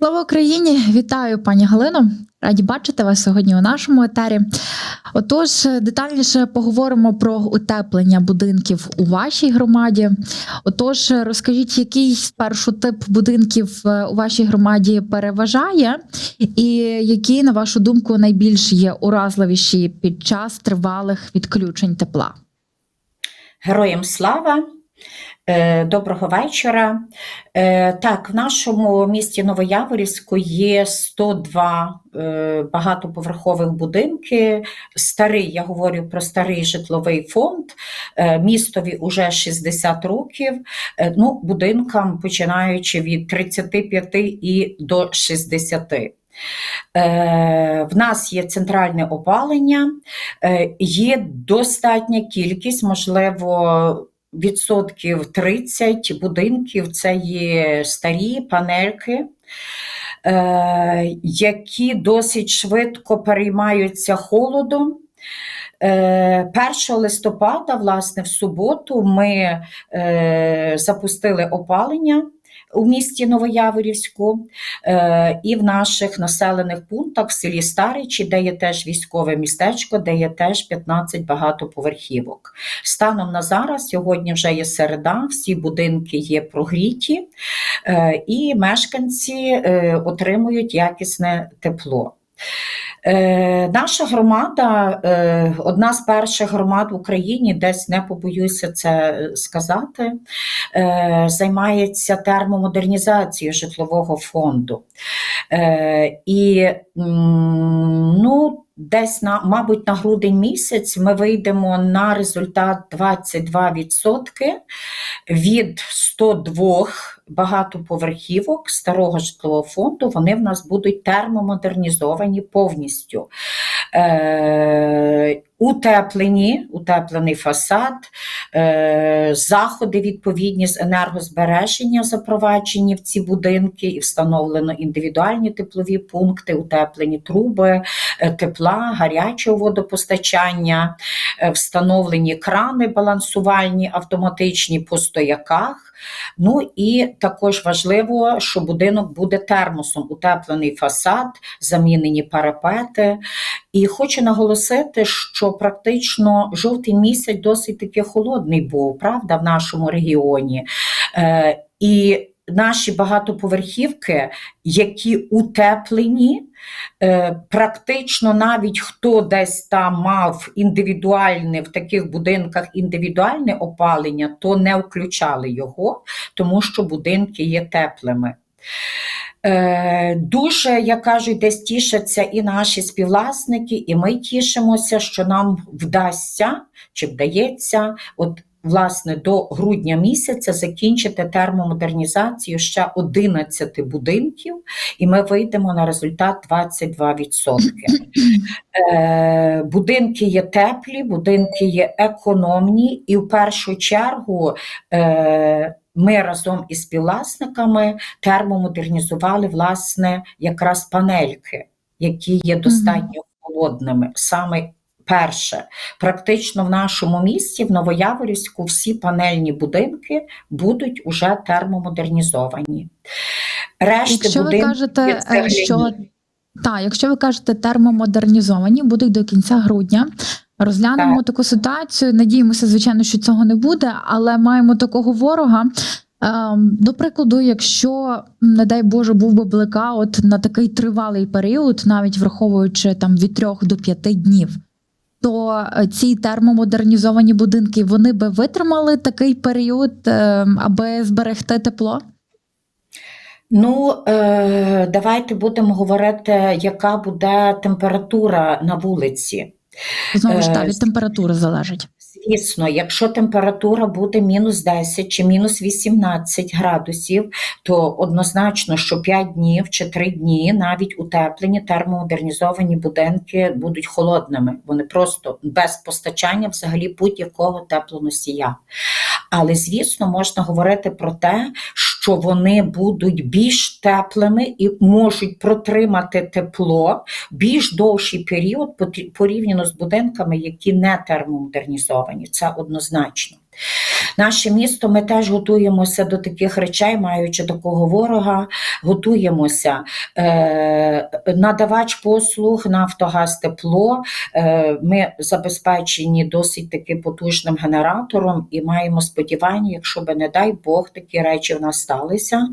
Слава Україні! Вітаю, пані Галино. Раді бачити вас сьогодні у нашому етері. Отож, детальніше поговоримо про утеплення будинків у вашій громаді. Отож, розкажіть, який спершу тип будинків е, у вашій громаді переважає, і які, на вашу думку, найбільш є уразливіші під час тривалих відключень тепла? Героям слава! Е, Доброго вечора. Е, Так, в нашому місті Новояворівську є 102 е, багатоповерхових будинки. Старий, я говорю про старий житловий фонд. Містові уже 60 років. Ну, будинкам починаючи від 35 і до 60. Е, В нас є центральне опалення, є достатня кількість, можливо, відсотків 30 будинків це є старі панельки, е, які досить швидко переймаються холодом. Е, 1 листопада, власне, в суботу, ми е, запустили опалення у місті Новояворівську е, і в наших населених пунктах в селі Старичі, де є теж військове містечко, де є теж 15 багатоповерхівок. Станом на зараз, сьогодні вже є середа, всі будинки є прогріті, е, і мешканці е, отримують якісне тепло. Е, наша громада е, одна з перших громад в Україні, десь не побоюся це сказати, е, займається термомодернізацією житлового фонду. І ну, десь на, мабуть, на грудень місяць ми вийдемо на результат 22% від 102 багатоповерхівок старого житлового фонду. Вони в нас будуть термомодернізовані повністю. Е, Утеплені, утеплений фасад, е, заходи відповідні з енергозбереження запроваджені в ці будинки, і встановлено індивідуальні теплові пункти, утеплені труби, е, тепла, гарячого водопостачання, е, встановлені крани балансувальні, автоматичні по стояках. Ну і також важливо, що будинок буде термосом, утеплений фасад, замінені парапети. І хочу наголосити, що практично жовтий місяць досить таки холодний був, правда, в нашому регіоні. Е, і наші багатоповерхівки, які утеплені, е, практично навіть хто десь там мав індивідуальне в таких будинках індивідуальне опалення, то не включали його, тому що будинки є теплими. Е, Дуже, як кажуть, десь тішаться і наші співвласники, і ми тішимося, що нам вдасться чи вдається, от власне до грудня місяця закінчити термомодернізацію ще 11 будинків, і ми вийдемо на результат 22%. Е, Будинки є теплі, будинки є економні, і в першу чергу. Ми разом із співвласниками термомодернізували власне якраз панельки, які є достатньо холодними. Саме перше, практично в нашому місті, в Новояворівську, всі панельні будинки будуть уже термомодернізовані. Решти Якщо ви кажете, е, що так, якщо ви кажете термомодернізовані, будуть до кінця грудня. Розглянемо Так. таку ситуацію. Надіємося, звичайно, що цього не буде, але маємо такого ворога. Ем, До прикладу, якщо, не дай Боже, був би блекаут на такий тривалий період, навіть враховуючи там від трьох до п'яти днів, то е, ці термомодернізовані будинки вони би витримали такий період, ем, аби зберегти тепло. Ну, е, давайте будемо говорити, яка буде температура на вулиці. Знову ж Е, від температури залежить. Звісно, якщо температура буде мінус 10 чи мінус 18 градусів, то однозначно, що 5 днів чи 3 дні навіть утеплені термомодернізовані будинки будуть холодними. Вони просто без постачання взагалі будь-якого теплоносія. Але, звісно, можна говорити про те, що вони будуть більш теплими і можуть протримати тепло більш довший період порівняно з будинками, які не термомодернізовані. Це однозначно. Наше місто ми теж готуємося до таких речей, маючи такого ворога, готуємося. Е, надавач послуг Нафтогаз Тепло. Е, ми забезпечені досить таки потужним генератором і маємо сподівання, якщо би, не дай Бог, такі речі в нас сталися,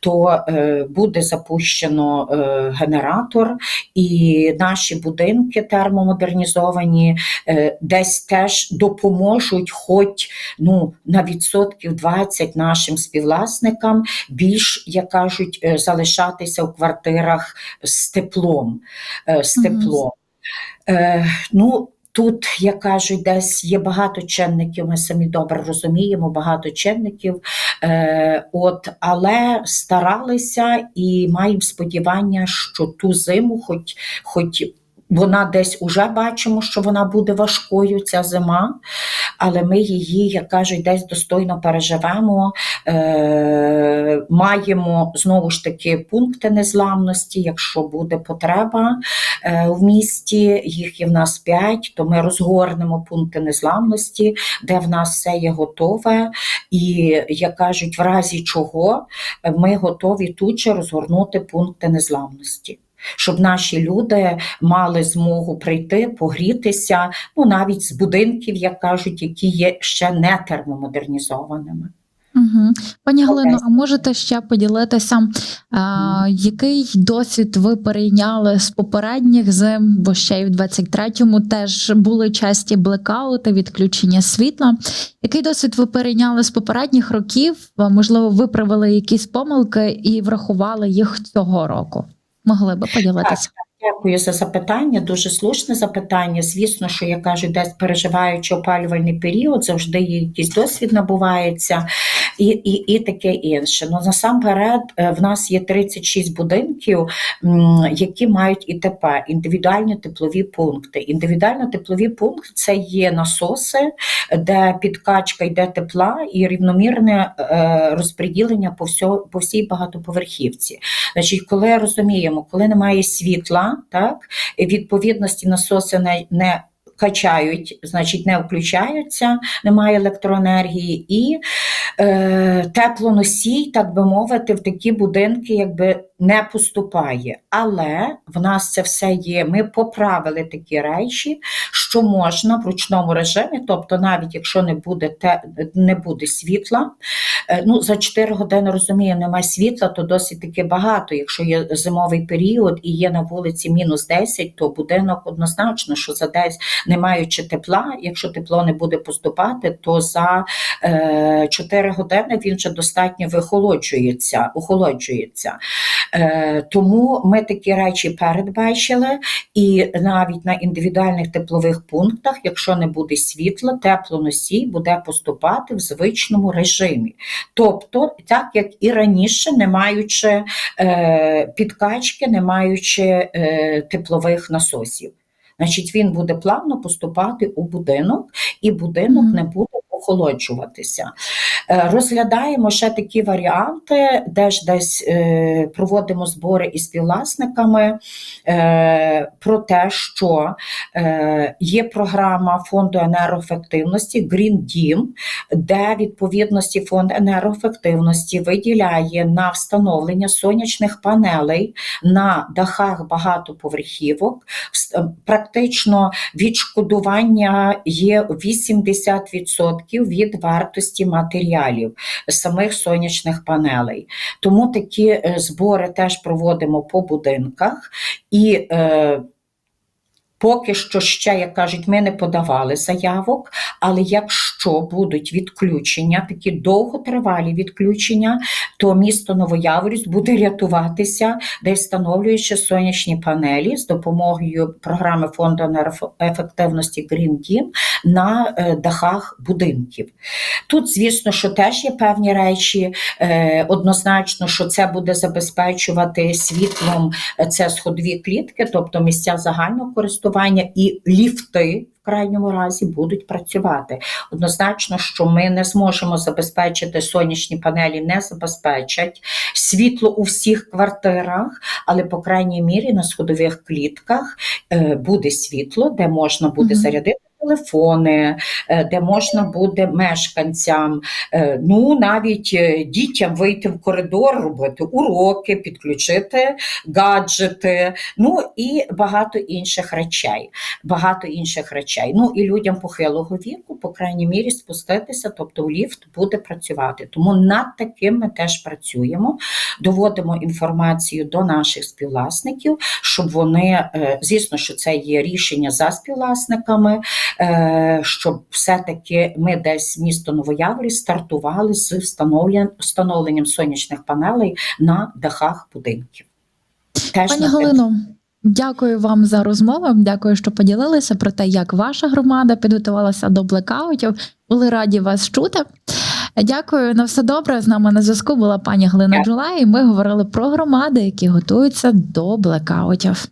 то е, буде запущено е, генератор, і наші будинки термомодернізовані е, десь теж допоможуть, хоч ну, на відсотків 20 нашим співвласникам більш, як кажуть, е, залишатися в квартирах з теплом. е, З теплом. Е, ну, Тут, як кажуть, десь є багато чинників, ми самі добре розуміємо, багато чинників. Е, от, але старалися і маємо сподівання, що ту зиму, хоч, хоч вона десь уже бачимо, що вона буде важкою, ця зима, але ми її, як кажуть, десь достойно переживемо. Е, маємо знову ж таки пункти незламності, якщо буде потреба е, в місті, їх є в нас 5, то ми розгорнемо пункти незламності, де в нас все є готове. І, як кажуть, в разі чого е, ми готові тут же розгорнути пункти незламності. Щоб наші люди мали змогу прийти, погрітися, ну навіть з будинків, як кажуть, які є ще не термомодернізованими. Угу. Пані Галино, а можете ще поділитися, а, який досвід ви перейняли з попередніх зим, бо ще й в 23-му теж були часті блекаути, відключення світла. Який досвід ви перейняли з попередніх років? Можливо, виправили якісь помилки і врахували їх цього року? Могли би поділитися? Дякую за запитання. Дуже слушне запитання. Звісно, що я кажу, десь переживаючи опалювальний період, завжди якийсь досвід набувається і, і, і таке інше. Ну насамперед, е, в нас є 36 будинків, які мають ІТП індивідуальні теплові пункти. Індивідуально теплові пункти це є насоси, де підкачка йде тепла і рівномірне е, розподілення по, всьо, по всій багатоповерхівці. Значить, коли розуміємо, коли немає світла, так відповідності насоси не, не качають, значить не включаються, немає електроенергії, і теплоносій, так би мовити, в такі будинки якби не поступає. Але в нас це все є. Ми поправили такі речі, що можна в ручному режимі, тобто навіть якщо не буде те, не буде світла, Е, Ну, за 4 години розумію, немає світла, то досить таки багато. Якщо є зимовий період і є на вулиці мінус 10, то будинок однозначно, що за десь не маючи тепла, якщо тепло не буде поступати, то за е, 4 години він вже достатньо вихолоджується, охолоджується. Е, тому ми такі речі передбачили, і навіть на індивідуальних теплових пунктах, якщо не буде світла, теплоносій буде поступати в звичному режимі. Тобто, так як і раніше, не маючи е, підкачки, не маючи е, теплових насосів. Значить, він буде плавно поступати у будинок, і будинок Мгм. не буде охолоджуватися. Е, Розглядаємо ще такі варіанти, де ж десь е, проводимо збори із співвласниками е, про те, що є програма фонду енергоефективності Green Dім, де відповідності фонд енергоефективності виділяє на встановлення сонячних панелей на дахах багатоповерхівок. Практично відшкодування є 80% від вартості матеріалів самих сонячних панелей. Тому такі е, збори теж проводимо по будинках і е, Поки що ще, як кажуть, ми не подавали заявок, але якщо будуть відключення, такі довготривалі відключення, то місто Новояворівськ буде рятуватися, десь встановлюючи сонячні панелі з допомогою програми фонду енергоефективності Green Dім на е, дахах будинків. Тут, звісно, що теж є певні речі. Е, Однозначно, що це буде забезпечувати світлом е, це сходові клітки, тобто місця загального користування і ліфти. В крайньому разі будуть працювати. Однозначно, що ми не зможемо забезпечити сонячні панелі, не забезпечать світло у всіх квартирах, але, по крайній мірі, на сходових клітках е, буде світло, де можна буде угу. зарядити телефони, е, де можна буде мешканцям, е, ну навіть е, дітям вийти в коридор, робити уроки, підключити гаджети, ну і багато інших речей. Багато інших речей. Ну і людям похилого віку, по крайній мірі, спуститися, тобто ліфт буде працювати. Тому над таким ми теж працюємо, доводимо інформацію до наших співвласників, щоб вони, звісно, що це є рішення за співвласниками, щоб все-таки ми десь місто Новояврі стартували з встановленням сонячних панелей на дахах будинків. Теж Пані Галино, дякую вам за розмову. Дякую, що поділилися про те, як ваша громада підготувалася до блекаутів. Були раді вас чути. Дякую на все добре. З нами на зв'язку була пані Дякую. Джулай. І ми говорили про громади, які готуються до блекаутів.